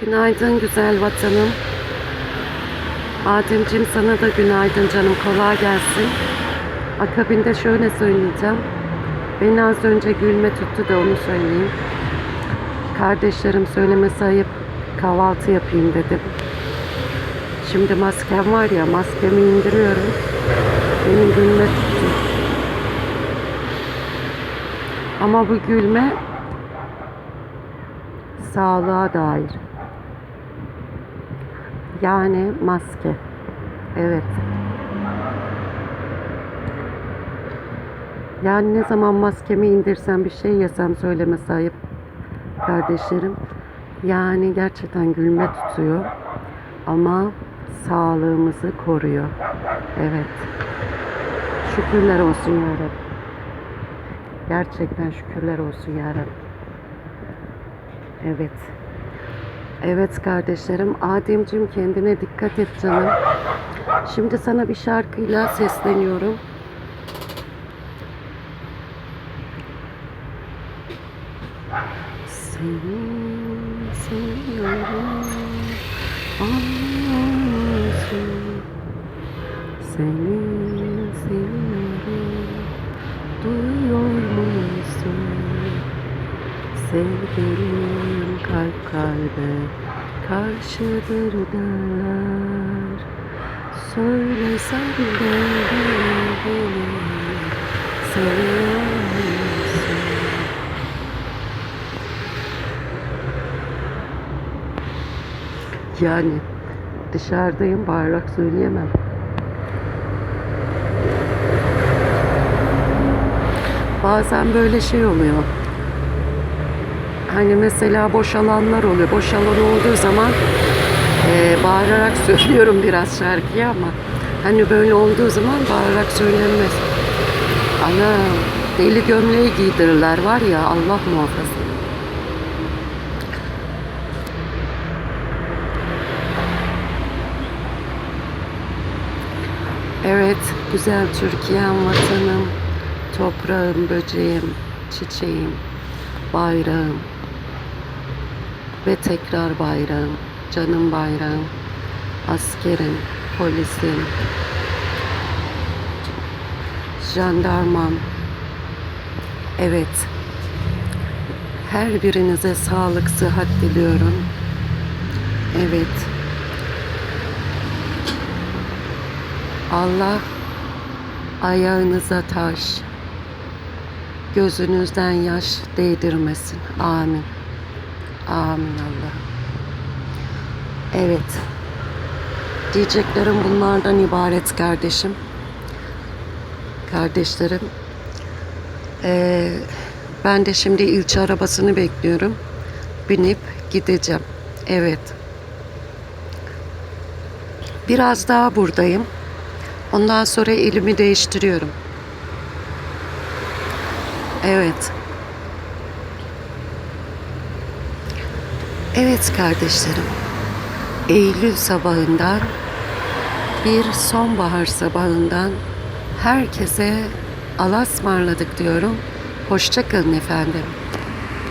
Günaydın güzel vatanım. Ademciğim sana da günaydın canım. Kolay gelsin. Akabinde şöyle söyleyeceğim. Beni az önce gülme tuttu da onu söyleyeyim. Kardeşlerim söylemesi ayıp kahvaltı yapayım dedim. Şimdi maskem var ya maskemi indiriyorum. Benim gülme tuttu. Ama bu gülme sağlığa dair. Yani maske. Evet. Yani ne zaman maskemi indirsem bir şey yesem söyleme sahip kardeşlerim. Yani gerçekten gülme tutuyor. Ama sağlığımızı koruyor. Evet. Şükürler olsun yarabbim. Gerçekten şükürler olsun yarabbim. Evet. Evet kardeşlerim. Ademciğim kendine dikkat et canım. Şimdi sana bir şarkıyla sesleniyorum. Seni seviyorum. Anlamazsın. Seni seviyorum. Duyuyor musun? Sevgilim kalbe karşıdır derler Söylesem de beni seviyor musun? Yani dışarıdayım bağırarak söyleyemem. Bazen böyle şey oluyor. Hani mesela boş alanlar oluyor. Boş alan olduğu zaman eee, bağırarak söylüyorum biraz şarkıyı ama hani böyle olduğu zaman bağırarak söylenmez. Ana deli gömleği giydirirler var ya Allah muhafaza. Evet, güzel Türkiye'm, vatanım, toprağım, böceğim, çiçeğim, bayrağım ve tekrar bayrağım, canım bayrağım, askerim, polisim, jandarmam. Evet, her birinize sağlık, sıhhat diliyorum. Evet. Allah ayağınıza taş, gözünüzden yaş değdirmesin. Amin. Amin Allah. Evet. Diyeceklerim bunlardan ibaret kardeşim. Kardeşlerim. Ee, ben de şimdi ilçe arabasını bekliyorum. Binip gideceğim. Evet. Biraz daha buradayım. Ondan sonra elimi değiştiriyorum. Evet. Evet kardeşlerim. Eylül sabahından bir sonbahar sabahından herkese Allah'a ısmarladık diyorum. Hoşça kalın efendim.